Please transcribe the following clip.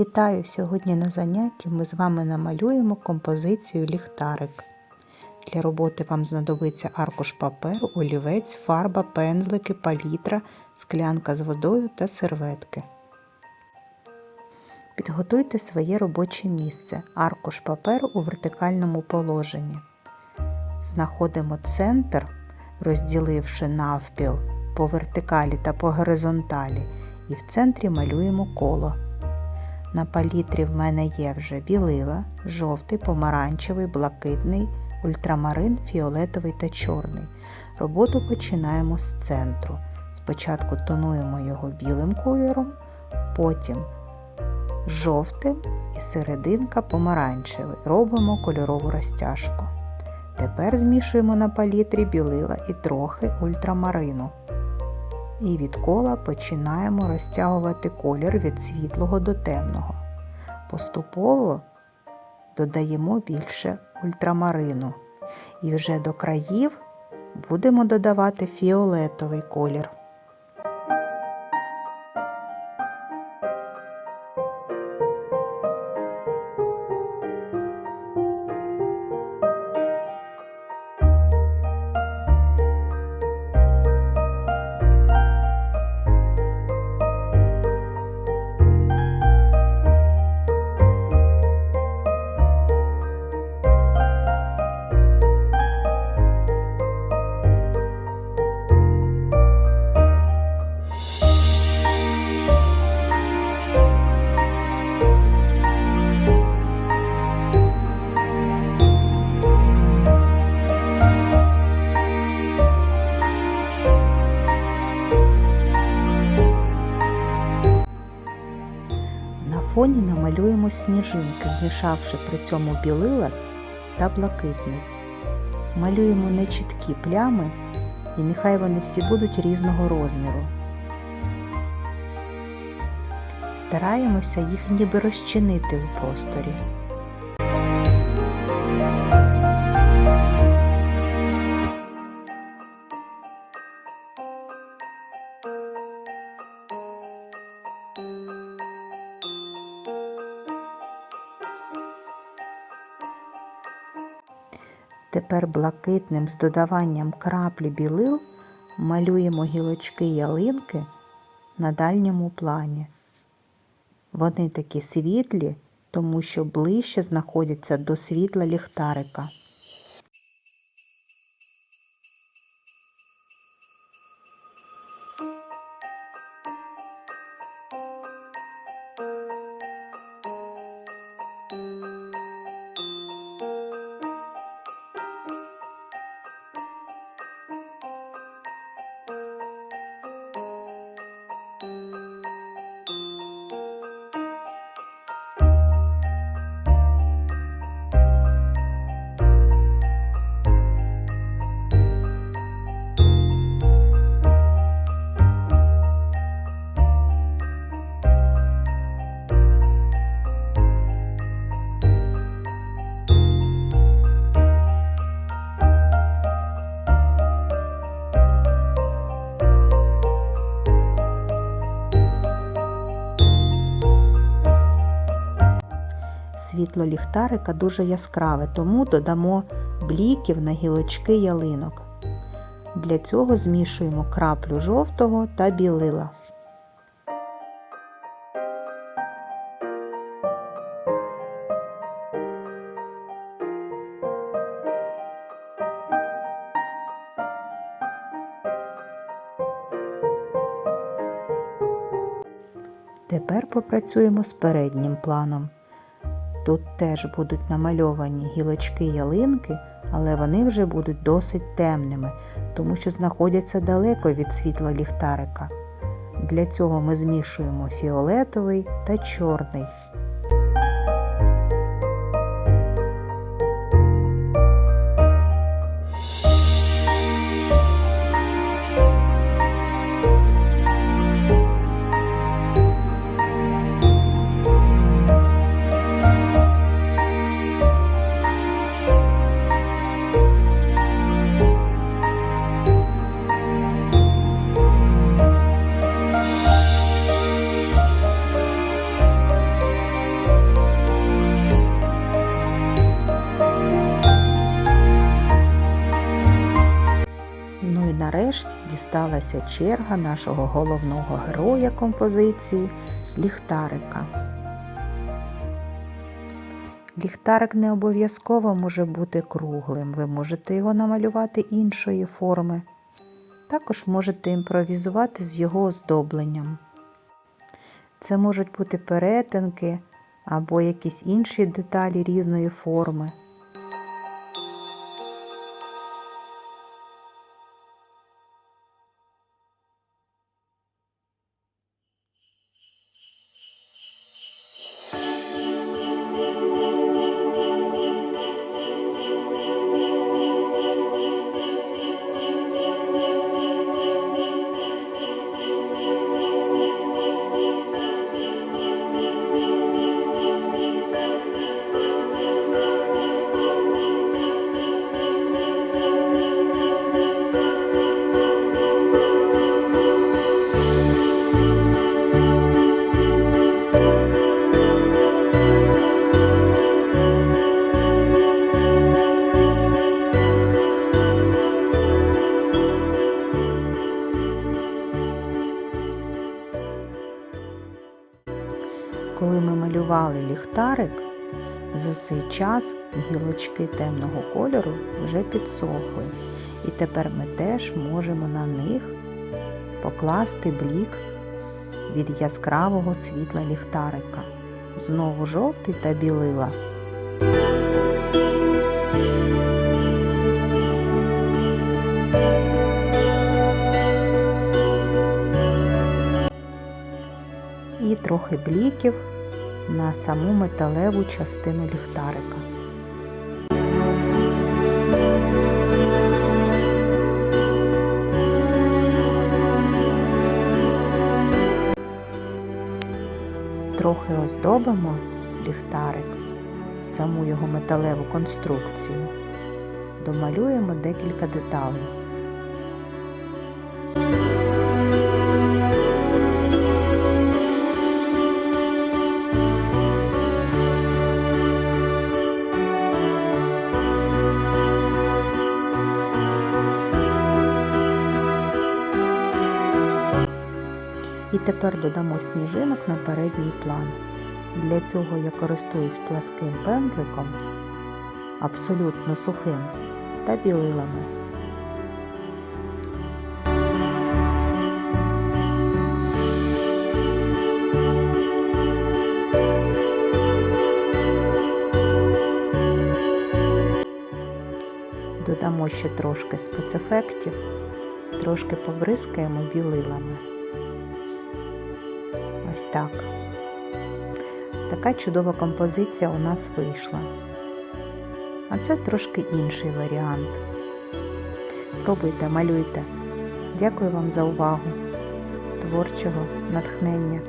Вітаю! Сьогодні на занятті ми з вами намалюємо композицію ліхтарик. Для роботи вам знадобиться аркуш паперу, олівець, фарба, пензлики, палітра, склянка з водою та серветки. Підготуйте своє робоче місце. Аркуш паперу у вертикальному положенні. Знаходимо центр, розділивши навпіл по вертикалі та по горизонталі, і в центрі малюємо коло. На палітрі в мене є вже білила, жовтий, помаранчевий, блакитний, ультрамарин, фіолетовий та чорний. Роботу починаємо з центру. Спочатку тонуємо його білим кольором, потім жовтим і серединка помаранчевий. Робимо кольорову розтяжку. Тепер змішуємо на палітрі білила і трохи ультрамарину. І від кола починаємо розтягувати колір від світлого до темного. Поступово додаємо більше ультрамарину. І вже до країв будемо додавати фіолетовий колір. Фоні намалюємо сніжинки, змішавши при цьому білила та блакитний. Малюємо нечіткі плями, і нехай вони всі будуть різного розміру. Стараємося їх ніби розчинити у просторі. Тепер блакитним з додаванням краплі білил малюємо гілочки ялинки на дальньому плані. Вони такі світлі, тому що ближче знаходяться до світла ліхтарика. Світло ліхтарика дуже яскраве, тому додамо бліків на гілочки ялинок. Для цього змішуємо краплю жовтого та білила. Тепер попрацюємо з переднім планом. Тут теж будуть намальовані гілочки ялинки, але вони вже будуть досить темними, тому що знаходяться далеко від світла ліхтарика. Для цього ми змішуємо фіолетовий та чорний. Наблизилася черга нашого головного героя композиції ліхтарика. Ліхтарик не обов'язково може бути круглим, ви можете його намалювати іншої форми. Також можете імпровізувати з його оздобленням. Це можуть бути перетинки або якісь інші деталі різної форми. Коли ліхтарик, за цей час гілочки темного кольору вже підсохли, і тепер ми теж можемо на них покласти блік від яскравого світла ліхтарика. Знову жовтий та білила. І трохи бліків на саму металеву частину ліхтарика. Трохи оздобимо ліхтарик, саму його металеву конструкцію, домалюємо декілька деталей. Тепер додамо сніжинок на передній план. Для цього я користуюсь пласким пензликом, абсолютно сухим та білилами. Додамо ще трошки спецефектів, трошки побризкаємо білилами. Так. Така чудова композиція у нас вийшла. А це трошки інший варіант. Пробуйте, малюйте. Дякую вам за увагу, творчого натхнення.